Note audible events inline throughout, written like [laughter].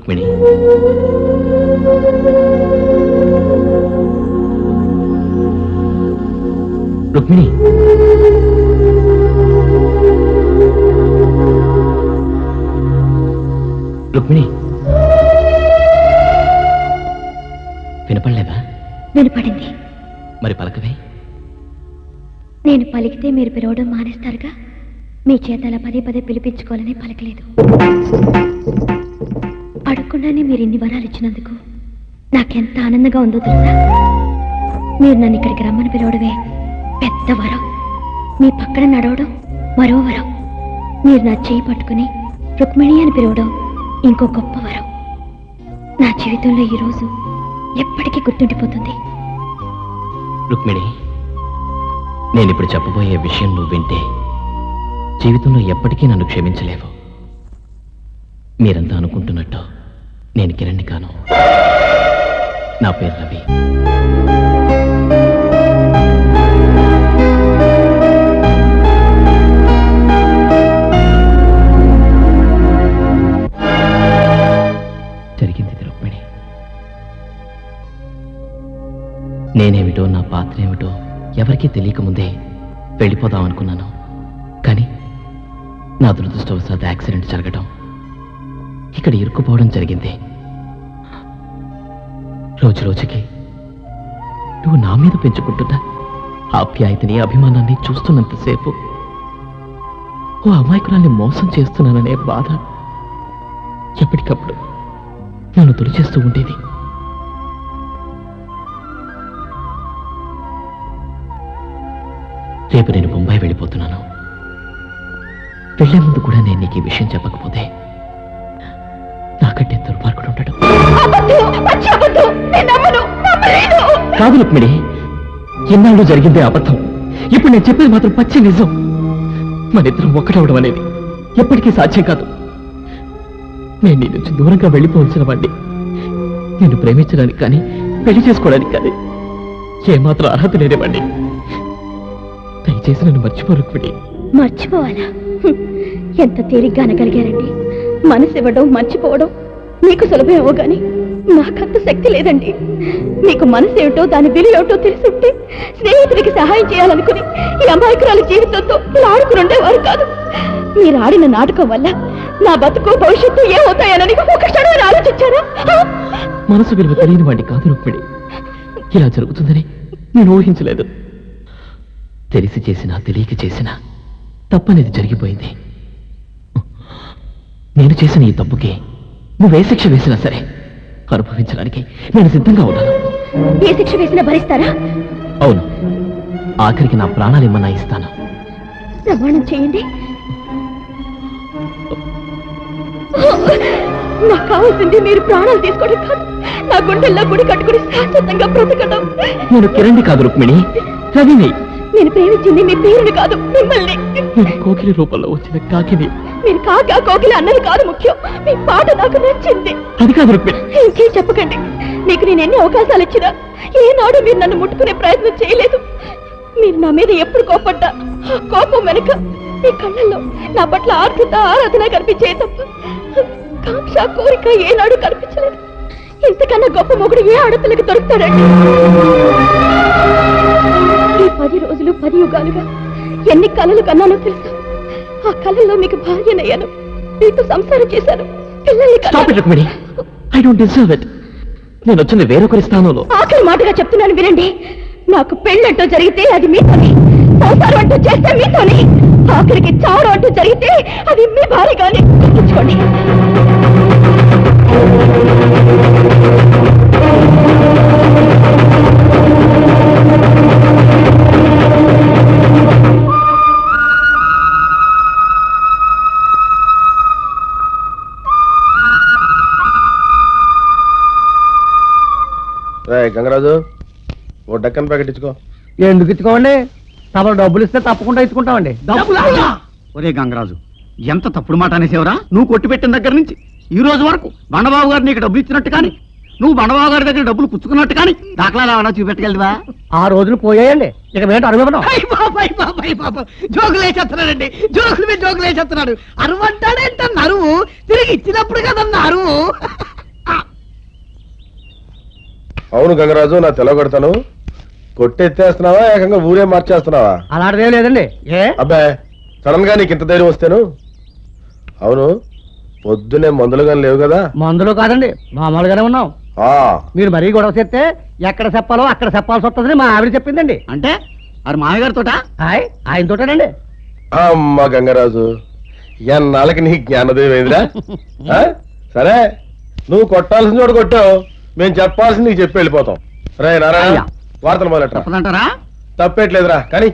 రుక్మిణి. రుక్మిణి. రుక్మిణి. వినపడలేదా? వినపడింది. మరి పలకవే. నేను పలికితే మీరు పిలవడం మానేస్తారుగా? మీ చేత అలా పదే పదే పిలిపించుకోవాలని పలకలేదు. అడగకుండానే మీరు ఇన్ని వరాలు ఇచ్చినందుకు నాకెంత ఆనందంగా ఉందో తెలుసా? మీరు నన్ను ఇక్కడికి రమ్మని పిలవడమే పెద్ద వరం. మీ పక్కన నడవడం మరో వరం. మీరు నా చేయి పట్టుకుని రుక్మిణి అని పిలవడం ఇంకో గొప్ప వరం. నా జీవితంలో ఈరోజు ఎప్పటికీ గుర్తుండిపోతుంది. రుక్మిణి నేను ఇప్పుడు చెప్పబోయే విషయం నువ్వు వింటే జీవితంలో ఎప్పటికీ నన్ను క్షమించలేవు. మీరంతా అనుకుంటున్నట్టు నేను కిరణ్ కాను. నా పేరు రవి. జరిగింది రుక్మిణి. నేనేమిటో నా పాత్ర ఏమిటో ఎవరికీ తెలియకముందే వెళ్ళిపోదాం అనుకున్నాను కానీ నా దురదృష్టవశాత్ యాక్సిడెంట్ జరగడం ఇక్కడ ఇరుక్కుపోవడం జరిగింది. రోజు రోజుకి నువ్వు నా మీద పెంచుకుంటున్నా. ఆప్యాయతని అభిమానాన్ని చూస్తున్నంతసేపు ఓ అమాయకురాల్ని మోసం చేస్తున్నాననే బాధ ఎప్పటికప్పుడు నన్ను తొలిచేస్తూ ఉండేది. రేపు నేను బొంబాయి వెళ్ళిపోతున్నాను. వెళ్ళే ముందు కూడా నేను నీకు ఈ విషయం చెప్పకపోతే నాకంటే దుర్మార్గుడు ఉంటాడు. కాదు రుక్మిణి ఎన్నాళ్ళు జరిగిందే అబద్ధం. ఇప్పుడు నేను చెప్పేది మాత్రం పచ్చి నిజం. మన ఇద్దరం ఒక్కటవడం అనేది ఎప్పటికీ సాధ్యం కాదు. నేను నీ నుంచి దూరంగా వెళ్ళిపోవలసిన వాడిని నిన్ను ప్రేమించడానికి కానీ పెళ్ళి చేసుకోవడానికి కానీ ఏమాత్రం అర్హత లేనివ్వండి దయచేసి నన్ను మర్చిపో రుక్మిణి. మర్చిపోవాలా. ఎంత తేలిగ్గా అనగలిగారండి మనసు ఇవ్వడం మర్చిపోవడం మీకు సులభమేమో గాని నాకంత శక్తి లేదండి. మీకు మనసు ఏమిటో దాని విలువ ఏమిటో తెలుసుంటే స్నేహితుడికి సహాయం చేయాలనుకుని ఈ అమాయకురాల జీవితంతో ఇలా ఆడుకుని ఉండేవారు కాదు. మీరు ఆడిన నాటకం వల్ల నా బతుకు భవిష్యత్తు ఏమవుతాయనని ఒక క్షణం ఆలోచించారా? మనసు విలువ తెలియని వాడి కాదు రుక్మిణి. ఇలా జరుగుతుందని నేను ఊహించలేదు. తెలిసి చేసినా తెలియక చేసినా తప్పనేది జరిగిపోయింది. నేను చేసిన ఈ తప్పుకి నువ్వే శిక్ష వేసినా సరే అనుభవించడానికి నేను సిద్ధంగా ఉన్నాను. ఏ శిక్ష వేసినా భరిస్తారా? అవును. ఆఖరికి నా ప్రాణాలు ఏమన్నా ఇస్తాను. ప్రమాణం చేయండి. నాకు కావాల్సింది మీరు ప్రాణాలు తీసుకోవడం కాదు. నా గుండెల్లో గుడి కట్టుకుని శాశ్వతంగా బ్రతకడం. నేను కిరణ్ని కాదు రుక్మిణి. రవిని. నేను ప్రేమించింది మీ పేరుని కాదు మిమ్మల్ని. నేను కోకిలి రూపంలో వచ్చిన కాకిని. మీరు కాక కోకిల అన్నది కాదు ముఖ్యం. మీ పాట నాకు నచ్చింది. అది కాదు రుక్మిణి. ఇంకేం చెప్పకండి. మీకు నేను ఎన్ని అవకాశాలు ఇచ్చినా ఏనాడు మీరు నన్ను ముట్టుకునే ప్రయత్నం చేయలేదు. మీరు నా మీద ఎప్పుడు కోపడ్డా? కోపం వెనుక మీ కళ్ళల్లో నా పట్ల ఆర్ద్రత ఆరాధన కనిపించే తప్ప కాంక్ష కోరిక ఏనాడు కనిపించలేదు. ఇంతకన్నా గొప్ప మొగుడు ఏ ఆడపిల్లకి దొరుకుతాడండి? పది రోజులు పది యుగాలుగా ఎన్ని కలలు కన్నానో తెలుసా? ఆ కళల్లో మీకు భార్యనయ్యాను. మీతో సంసారం చేశాను. పిల్లల్ని ఐ డోంట్ డిజర్వ్ ఇట్ నేను వచ్చింది వేరొకరి స్థానంలో. ఆఖరి మాటగా చెప్తున్నాను వినండి. నాకు పెళ్ళంటూ జరిగితే అది మీతోనే. సంసారం అంటూ చేస్తే మీతోనే. ఆఖరికి చావు అంటూ జరిగితే అది మీ భార్యగానే. గుర్తుంచుకోండి. డక్కన్ ప్యాకెట్ ఇచ్చుకో ఎందుకు ఇచ్చుకోండి తమరు డబ్బులు ఇస్తే తప్పకుండా ఇచ్చుకుంటామండి. ఒరే గంగరాజు ఎంత తప్పుడు మాట అనేసేవరా? నువ్వు కొట్టిపెట్టిన దగ్గర నుంచి. ఈ రోజు వరకు బండబాబు గారు నీకు డబ్బు ఇచ్చినట్టు కానీ నువ్వు బండబాబు గారి దగ్గర డబ్బులు పుచ్చుకున్నట్టు కానీ దాఖలాలు ఏమైనా చూపెట్టగలవా? ఆ రోజులు పోయాయండి. ఇక బాబాయ్ బాబా జోకులు వేసేస్తున్నాడండి. జోకులు మీద జోకులు వేసేస్తున్నాడు. అరువు అంటాడేంటన్న అరువు తిరిగి ఇచ్చినప్పుడు కదన్న అరువు అవును గంగరాజు నా తెలగొడతాను కొట్టెత్తేస్తున్నావా? ఏకంగా ఊరే మార్చేస్తున్నావా? అలాంటిదేం లేదండి. ఏ? అబ్బాయి సడన్గా నీకు ఇంత ధైర్యం వస్తేను? అవును పొద్దునే మందులు కానీ లేవు కదా? మందులు కాదండి మామూలుగానే ఉన్నాం. ఆ. మీరు మరీ గొడవ చేస్తే ఎక్కడ చెప్పాలో అక్కడ చెప్పాల్సి వస్తుందని మా ఆవిడ చెప్పిందండి. అంటే అది మామగారితోట హాయ్ ఆయన తోటేనండి. అమ్మ గంగరాజు ఎన్నాళ్ళకి నీ జ్ఞానోదయం అయిందిరా? [laughs] ఆ? సరే నువ్వు కొట్టాల్సిన చోట కొట్టావు. మేము చెప్పాల్సింది నీకు చెప్పి వెళ్ళిపోతాం. రే నారాయణ. అయ్యా. వార్తలు మొదలెట్రా తప్పదంటారా? తప్పేట్లేదురా కానీ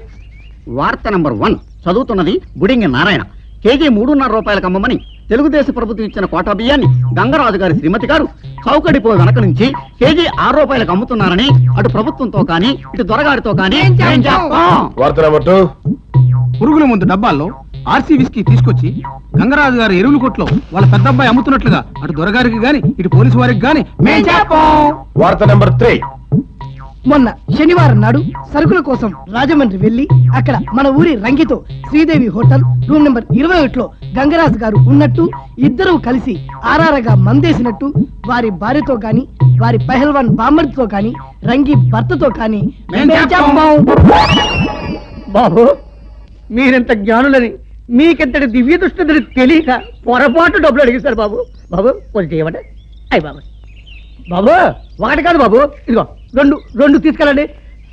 వార్త నంబర్ వన్ చదువుతున్నది బుడింగి నారాయణ. కేజీ మూడున్నర రూపాయలకు అమ్మమని తెలుగుదేశం ప్రభుత్వం ఇచ్చిన కోటా బియ్యాన్ని గంగరాజు గారి శ్రీమతి గారు చౌకడిపో వెనక నుంచి కేజీ ఆరు రూపాయలకు అమ్ముతున్నారని అటు ప్రభుత్వంతో కానీ ఇటు దొరగారితో కానీ పురుగుల ముందు డబ్బాల్లో ఆర్సీ విస్కీ తీసుకొచ్చి గంగరాజు గారి ఎరువుల కొట్లో వాళ్ళ పెద్ద అబ్బాయి అమ్ముతున్నట్లుగా అటు దొరగారికి గాని ఇటు పోలీసు వారికి గాని వార్త నెంబర్ త్రీ. మొన్న శనివారం నాడు సరుకుల కోసం రాజమండ్రి వెళ్ళి అక్కడ మన ఊరి రంగితో శ్రీదేవి హోటల్ రూమ్ నెంబర్ ఇరవై ఒకటిలో గంగరాజు గారు ఉన్నట్టు ఇద్దరూ కలిసి ఆరారగా మందేసినట్టు వారి భార్యతో గాని వారి పెహల్వాన్ బామ్మర్దితో గాని రంగి భర్తతో కానీ. బాబు మీరింత జ్ఞానులని మీకింతటి దివ్య దృష్టిని తెలియక పొరపాటు డబ్బులు అడిగిస్తారు బాబు. బాబు కొంచెం చేయమంటే అయ్యి బాబు. బాబు ఒకటి కాదు బాబు. ఇదిగో. రెండు రెండు తీసుకెళ్ళండి.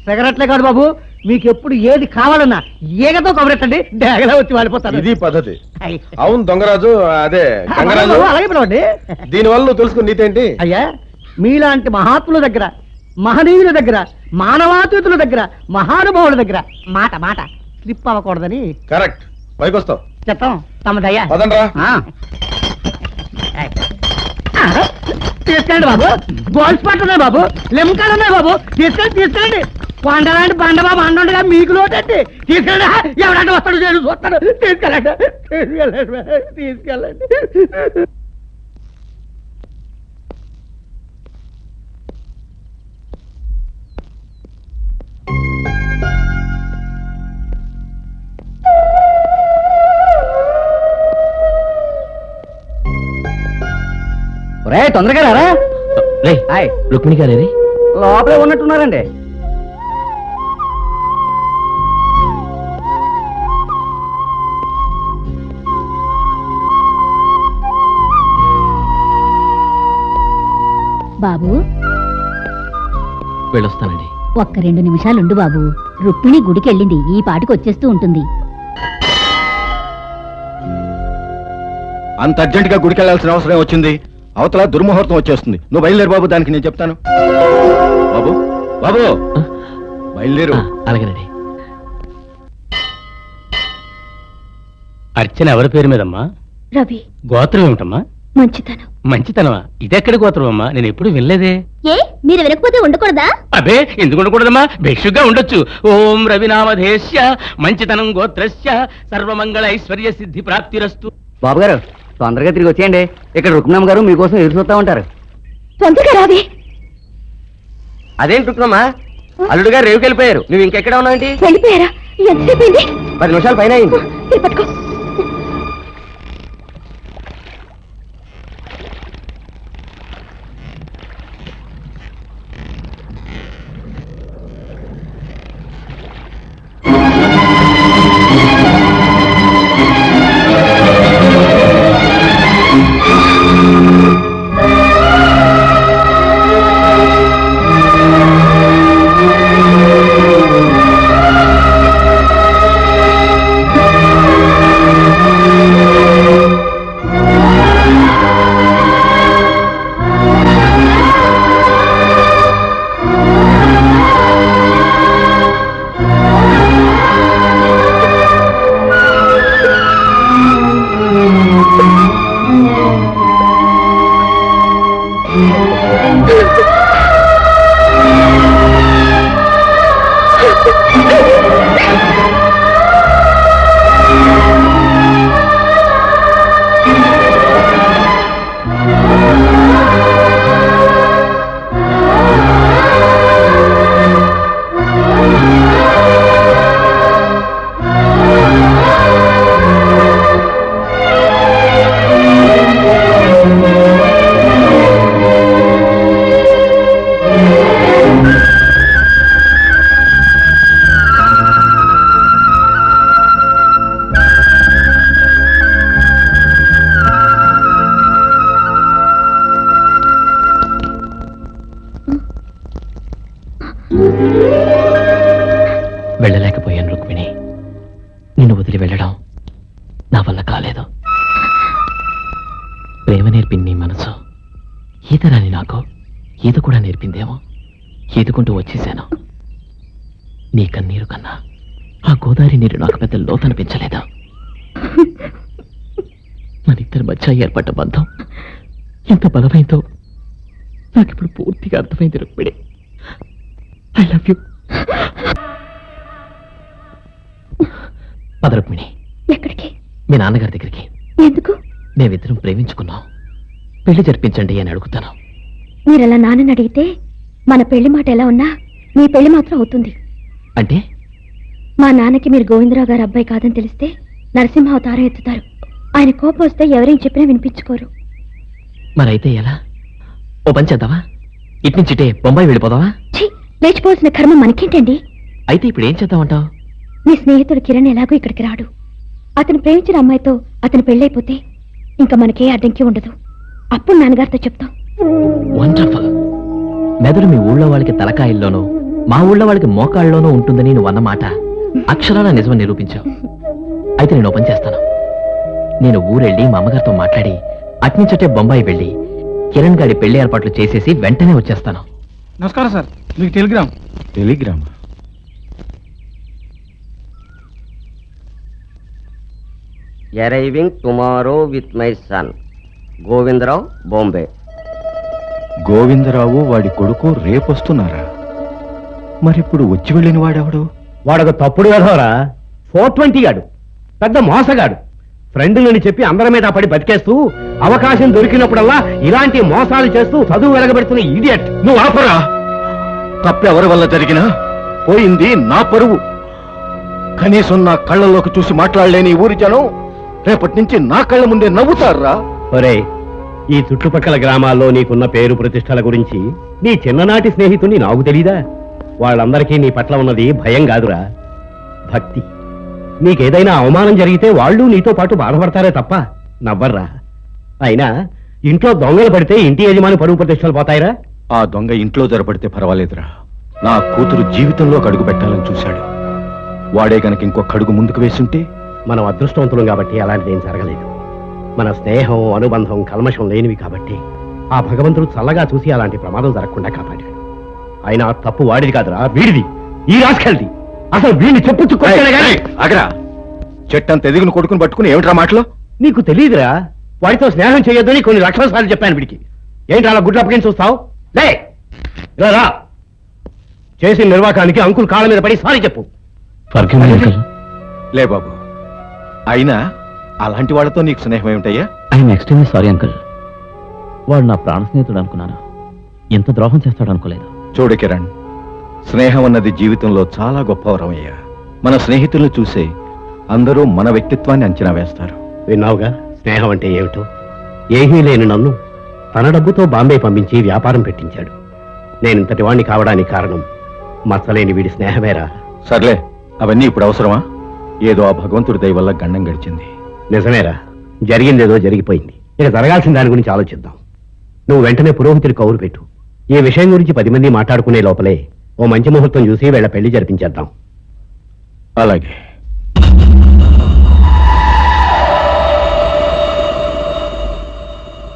సిగరెట్లే కాదు బాబు మీకు ఎప్పుడు ఏది కావాలన్నా ఏగతో కబరెట్టండి డేగలా వచ్చి వాడిపోతారు ఇది పద్ధతి. అవును దొంగరాజు అదే గంగరాజు. బాబు, అలాగే పిలవండి. దీని వల్ల నువ్వు తెలుసుకున్న నీతేంటి అయ్యా మీలాంటి మహాత్ముల దగ్గర మహనీయుల దగ్గర మానవాతీతుల దగ్గర మహానుభావుల దగ్గర మాట మాట స్లిప్ అవ్వకూడదని కరెక్ట్. పైకొస్తావు. చెప్తాం. తమదయ్యా. పదండ్రా. తీసుకెళ్ళండి బాబు. గోల్డ్ స్పాట్ ఉన్నాయి బాబు. లిమ్కాలు ఉన్నాయి బాబు. తీసుకెళ్ళి తీసుకెళ్ళండి. కొండలాంటి బండ బాబు అండుగా మీకు లోటండి. తీసుకెళ్ళండి. హా, ఎవడంటే వస్తాడు నేను చూస్తాడు తీసుకెళ్ళండి తీసుకెళ్ళండి తీసుకెళ్ళండి. రే తొందరగా రారా. రే హాయ్. రుక్మిణి గారేరి లోపలే ఉన్నట్టున్నారండి. బాబు. వెళ్ళొస్తానండి. ఒక్క రెండు నిమిషాలుండు బాబు. రుక్మిణి గుడికెళ్ళింది ఈ పాటికి వచ్చేస్తూ ఉంటుంది. అంత అర్జెంట్గా గుడికి వెళ్ళాల్సిన అవసరం వచ్చింది? అవతల దుర్ముహూర్తం వచ్చేస్తుంది. నువ్వు బయలుదేరు బాబు దానికి నేను చెప్తాను. బాబు బాబు బయలుదేరు. అలాగేనండి. అర్చన ఎవరి పేరు మీదమ్మా? రవి. గోత్రం ఏమిటమ్మా? మంచితనం. మంచితనమా? ఇదెక్కడ గోత్రం అమ్మా? నేను ఎప్పుడు వినలేదే. ఏ? మీరు వినకపోతే ఉండకూడదా? అబే ఎందుకు ఉండకూడదమ్మా? భిక్షుగా ఉండొచ్చు. ఓం రవినామధేశ్య మంచితనం గోత్రస్య సర్వమంగళ ఐశ్వర్య సిద్ధి ప్రాప్తిరస్తు. బాబు గారు తొందరగా తిరిగి వచ్చేయండి. ఇక్కడ రుక్మిణమ్మ గారు మీకోసం ఎదురు చూస్తా ఉంటారు. తొందరగా రావి. అదేంటి రుక్నమ్మా అల్లుడు గారు రేవుకి వెళ్ళిపోయారు నువ్వు ఇంకెక్కడ ఉన్నావు వెళ్ళిపోయారా? ఎంతసేపు అయింది? పది నిమిషాలు పైన అయింది. పట్టుకో. ఈత కూడా నేర్పిందేమో. ఈదుకుంటూ వచ్చేసాను. నీ కన్నీరు కన్నా ఆ గోదావరి నీరు నాకు పెద్ద లోతనిపించలేదా? మన ఇద్దరి మధ్య ఏర్పడ్డ బంధం ఎంత బలమైందో నాకు ఇప్పుడు పూర్తిగా అర్థమైంది రుక్మిణి. ఐ లవ్ యూ పద రుక్మిణి. ఎక్కడికి? మీ నాన్నగారి దగ్గరికి. ఎందుకు? మేమిద్దరం ప్రేమించుకున్నాం. పెళ్ళి జరిపించండి అని అడుగుతాను మీరలా నాన్నని అడిగితే మన పెళ్ళి మాట ఎలా ఉన్నా మీ పెళ్ళి మాత్రం అవుతుంది. అంటే? మా నాన్నకి మీరు గోవిందరావు గారు అబ్బాయి కాదని తెలిస్తే నరసింహ అవతారం ఎత్తుతారు. ఆయన కోపం వస్తే ఎవరేం చెప్పినా వినిపించుకోరు. మరైతే ఎలా? ఓ పని చేద్దావా ఇటు నుంచి ఇటే బొంబాయి వెళ్ళిపోదావా ఛీ లేచిపోవాల్సిన కర్మ మనకేంటండి? అయితే ఇప్పుడు ఏం చేద్దామంటావు? మీ స్నేహితుడు కిరణ్ ఎలాగో ఇక్కడికి రాడు. అతను ప్రేమించిన అమ్మాయితో అతను పెళ్ళైపోతే ఇంకా మనకే అడ్డంకి ఉండదు. అప్పుడు నాన్నగారితో చెప్తాం. వండర్ఫుల్ మెదడు మీ ఊళ్ళో వాళ్ళకి తలకాయల్లోనూ మా ఊళ్ళో వాళ్ళకి మోకాళ్ళలోనూ ఉంటుందని నువ్వు అన్నమాట అక్షరాల నిజమని నిరూపించావు అయితే నేను ఓ పని చేస్తాను. నేను ఊరెళ్ళి మా అమ్మగారితో మాట్లాడి అట్నుంచటే బొంబాయి వెళ్ళి కిరణ్ గారి పెళ్ళి ఏర్పాట్లు చేసేసి వెంటనే వచ్చేస్తాను. నమస్కారం సార్. మీకు telegram. Telegram? Arriving tomorrow with my son Govindarao Bombay. Govindarao వాడి కొడుకు రేపొస్తున్నారా? మరిప్పుడు వచ్చి వెళ్ళిన వాడెవడు? వాడొక తప్పుడు కదవరా ఫోర్ ట్వంటీ గాడు. పెద్ద మోసగాడు. ఫ్రెండ్లని చెప్పి అందరి మీద పడి బతికేస్తూ అవకాశం దొరికినప్పుడల్లా ఇలాంటి మోసాలు చేస్తూ చదువు వెలగబెడుతున్న ఇడియట్ నువ్వు ఆపరా. తప్పెవరి వల్ల జరిగినా పోయింది నా పరువు. కనీసం నా కళ్ళలోకి చూసి మాట్లాడలేని ఊరి జనం రేపటి నుంచి నా కళ్ళ ముందే నవ్వుతారా? ఒరే ఈ చుట్టుపక్కల గ్రామాల్లో నీకున్న పేరు ప్రతిష్టల గురించి నీ చిన్ననాటి స్నేహితుని నాకు తెలీదా? వాళ్ళందరికీ నీ పట్ల ఉన్నది భయం కాదురా. భక్తి. నీకేదైనా అవమానం జరిగితే వాళ్ళు నీతో పాటు బాధపడతారే తప్ప నవ్వర్రా. అయినా ఇంట్లో దొంగలు పడితే ఇంటి యజమాని పరువు ప్రతిష్టలు పోతాయిరా? ఆ దొంగ ఇంట్లో జరపడితే పర్వాలేదురా. నా కూతురు జీవితంలో అడుగు పెట్టాలని చూశాడు. వాడే గనక ఇంకొక అడుగు ముందుకు వేసుంటే? మనం అదృష్టవంతులం కాబట్టి అలాంటిది జరగలేదు. మన స్నేహం అనుబంధం కల్మషం లేనివి కాబట్టి ఆ భగవంతుడు చల్లగా చూసి అలాంటి ప్రమాదం జరగకుండా కాపాడాడు. అయినా తప్పు వాడిది కాదురా వీడిది. ఈ రాసుకెళ్ళది అసలు వీడిని చెప్పు అగరా చెట్టంత ఎదిగిన కొడుకుని పట్టుకుని ఏమిట్రా మాటలు? నీకు తెలియదురా వాడితో స్నేహం చేయొద్దని కొన్ని లక్షల సార్లు చెప్పాను వీడికి. ఏంటి అలా గుడ్లు అప్పగించి చూస్తావు? లే రా. చేసిన నిర్వాకానికి అంకుల్ కాళ్ళ మీద పడి సారీ చెప్పు. లే బాబు అయినా అలాంటి వాళ్ళతో నీకు స్నేహం ఏమిటయ్యా? ఐఎమ్ ఎక్స్ట్రీమ్లీ సారీ అంకుల్ వాడు నా ప్రాణ స్నేహితుడు అనుకున్నాను. ఎంత ద్రోహం చేస్తాడు అనుకోలేదు. చూడు కిరణ్ స్నేహం అన్నది జీవితంలో చాలా గొప్ప వరం అయ్యా. మన స్నేహితులను చూసే అందరూ మన వ్యక్తిత్వాన్ని అంచనా వేస్తారు. విన్నావుగా? స్నేహం అంటే ఏమిటో? ఏమీ లేని నన్ను తన డబ్బుతో బాంబే పంపించి వ్యాపారం పెట్టించాడు. నేను ఇంతటి వాణ్ణి కావడానికి కారణం మచ్చలేని వీడి స్నేహమేరా? సర్లే అవన్నీ ఇప్పుడు అవసరమా? ఏదో ఆ భగవంతుడి దయ వల్ల గండం గడిచింది. నిజమేరా జరిగిందేదో జరిగిపోయింది. ఇక జరగాల్సిన దాని గురించి ఆలోచిద్దాం. నువ్వు వెంటనే పురోహితుడి కౌరు పెట్టు. ఈ విషయం గురించి పది మంది మాట్లాడుకునే లోపలే ఓ మంచి ముహూర్తం చూసి వీళ్ళ పెళ్ళి జరిపించేద్దాం. అలాగే.